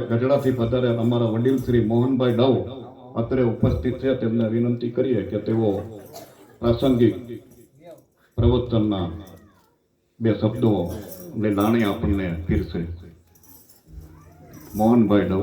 ગઢડાથી પધારે અમારા વડીલ શ્રી મોહનભાઈ ડવ અત્રે ઉપસ્થિત છે. તેમને વિનંતી કરીએ કે તેઓ પ્રાસંગિક પ્રવચનના બે શબ્દો ને દાણી આપણને ફીરશે મોહનભાઈ ડવ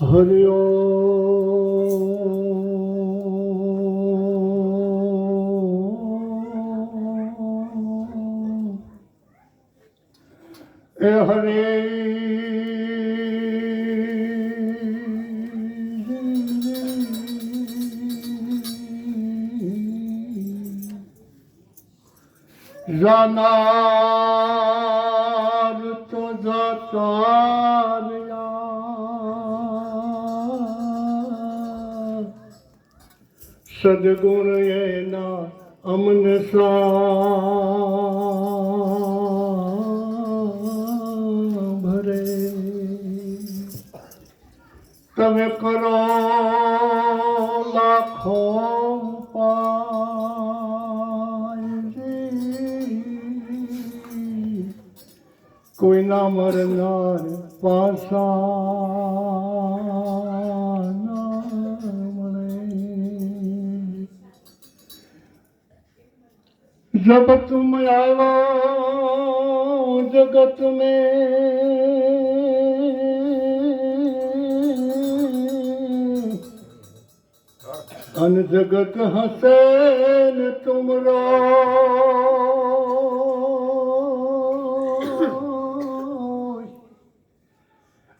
हरिओ हरी। तो जात સદગુણ એના અમન ભરે તમે કરો લાખો. કોઈના મરનાર પાસા जब तुम आयो जगत में अन जगत हसन तुमरो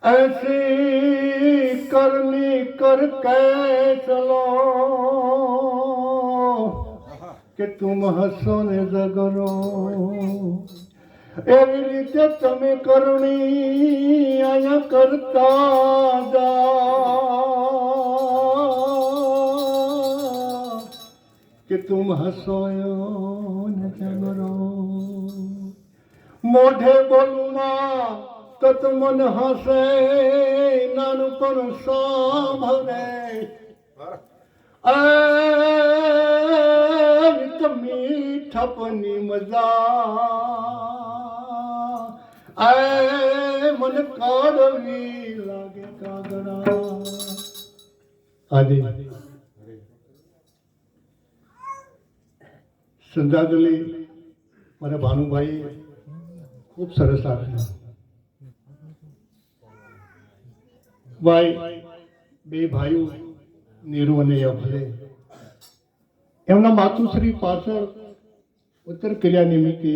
ऐसी करनी करके चलो કે તું હસો ને જગરો એવી રીતે તમે કરણી અહીંયા કરતા જા. કે તું હસો ને જગરો મોઢે બોલુમાં તો મન હસે નાનું પણ સાંભળે. મીઠપની મજા. આય મન કડવી લાગે કાગડા આજે સંધાદલી ભાનુભાઈ ખૂબ સરસ આપ્યું ભાઈ, બે ભાઈઓ, નીરુ અને અભલે એમના માતુશ્રી પાછળ ઉત્તર કિલ્લા નિમિત્તે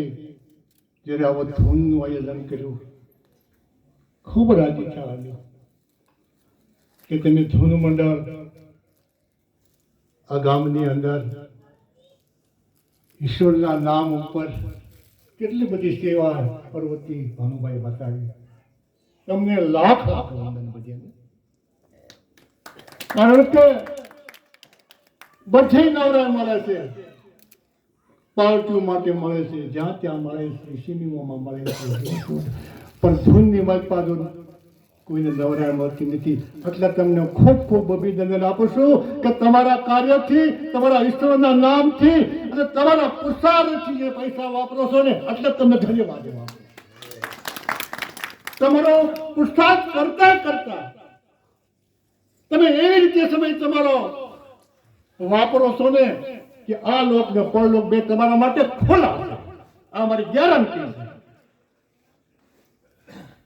જ્યારે આવો ધૂનનું આયોજન કર્યું, ખૂબ રાજી થયા કે તમે ધૂન મંડળ આ ગામની અંદર ઈશ્વરના નામ ઉપર કેટલી બધી સેવા પર્વતી ભાનુભાઈ બતાવી. તમને લાખ લાખ વંદન બધાને કારણ કે બધે નવરા મળે છે. પાર્ટીઓ માટે મળે છે, જ્યાં ત્યાં મળે છે, સિનેમામાં મળે છે પણ ધૂનની માલપાદો કોઈને નવરાય મળતી નથી. એટલે તમને ખૂબ ખૂબ અભિનંદન આપું કે તમારા કાર્યથી, તમારા ઈશ્વરના નામથી અને તમારા પુરસાદથી જે પૈસા વાપરો છો ને, એટલે તમને ધન્યવાદ એવા તમારો પુરસાદ કરતા કરતા તમે એવી રીતે સમય તમારો વાપરો છો ને કે આ લોક ને પરલોક બે તમારા માટે ખોલા છે. આ મારી ગેરંટી છે.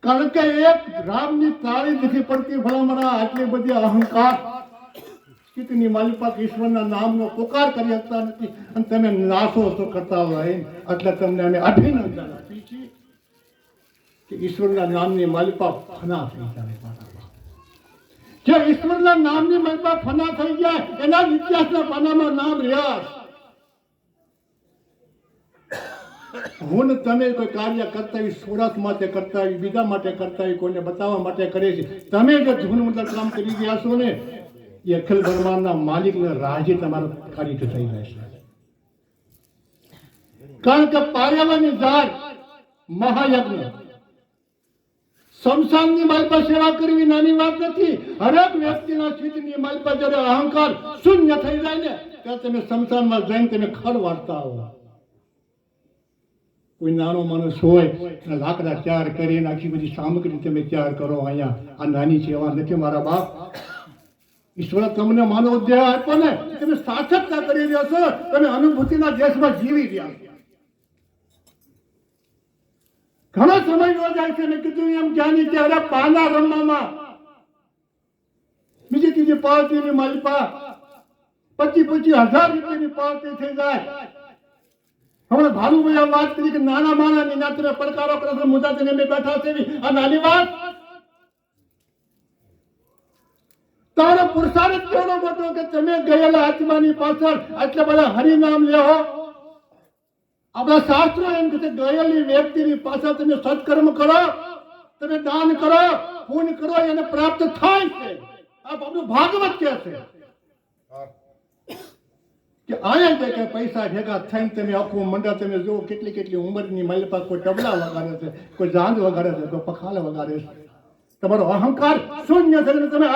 કારણ કે એક રામની તાળી નથી પડતી ભલામણા આટલી બધી અહંકાર. સ્થિતિની માલિપાક ઈશ્વરના નામનો પોકાર કરી શકતા નથી. અને તમે નાશો તો કરતા હોય. એટલે તમને અમે અભિનંદન આપીએ છીએ કે ઈશ્વરના નામની માલિકા ફના થઈ જાય. જે ઈશ્વરના નામની મહિમા ફના થઈ ગયા, એના ઇતિહાસના પાનામાં નામ રહ્યા હું તમે કોઈ કાર્ય કરતા હોય, સુરત માટે કરતા હોય, બીજા માટે કરતા હોય, કોઈને બતાવવા માટે કરે છે તમે જે જૂન મુદ્દા કામ કરી ગયા છો ને, એ અખિલ બ્રહ્માંડના માલિકને રાજી તમારો ખાલી થઈ જશે કારણ કે પાર્યાવરણની ઝાડ મહાયજ્ઞ. શમશાનની માલ પર સેવા કરવી નાની વાત નથી. હરેક વ્યક્તિના ચિત્તની માલ પર જ્યારે અહંકાર શૂન્ય થઈ જાય ને, ત્યારે તમે શમશાનમાં જઈને તમે ખડ વાળતા આવો કોઈ નાનો માણસ હોય અને લાકડા તૈયાર કરીને આખી બધી સામગ્રી તમે તૈયાર કરો અહીંયા. આ નાની સેવા નથી મારા બાપ. ઈશ્વરે તમને માનવ દેહ આપ્યો ને, તમે સાર્થકતા કરી રહ્યો છો, તમે અનુભૂતિના દેશમાં જીવી રહ્યા છો. ઘણો સમય જાય છે મેં કીધું એમ જ્ઞાની ત્યારે પાના રમવામાં. બીજી ત્રીજી પાર્ટીની માલિપા પચી પચી હજાર રૂપિયાની પાવતી થઈ જાય. હમણાં ભાલુભાઈ વાત કરી કે નાના માણા ની તમે પડકારો કરો છો તેને અમે બેઠા છે. આ નાની વાત? તારો પુરુષાર્થ કેવડો મોટો કે તમે ગયેલા આત્માની પાછળ આટલા બધા હરિનામ લેહો? આપણા શાસ્ત્રો એમ કે છે ગયેલી વ્યક્તિની પાછળ તમે સત્કર્મ કરો, તમે દાન કરો પુણ્ય કરો, એને પ્રાપ્ત થાય છે. આ આપણું ભાગવત કહે છે કે આયા કે કે પૈસા ભેગા થઈને તમે આખું મંડળ તમે જુઓ, કેટલી કેટલી ઉંમરની મારી પાસે કોઈ ટબલા વગાડે છે, કોઈ જાંજ વગાડે છે, કોઈ પખાલ વગાડે છે. તમારો અહંકાર શૂન્ય થઈને તમે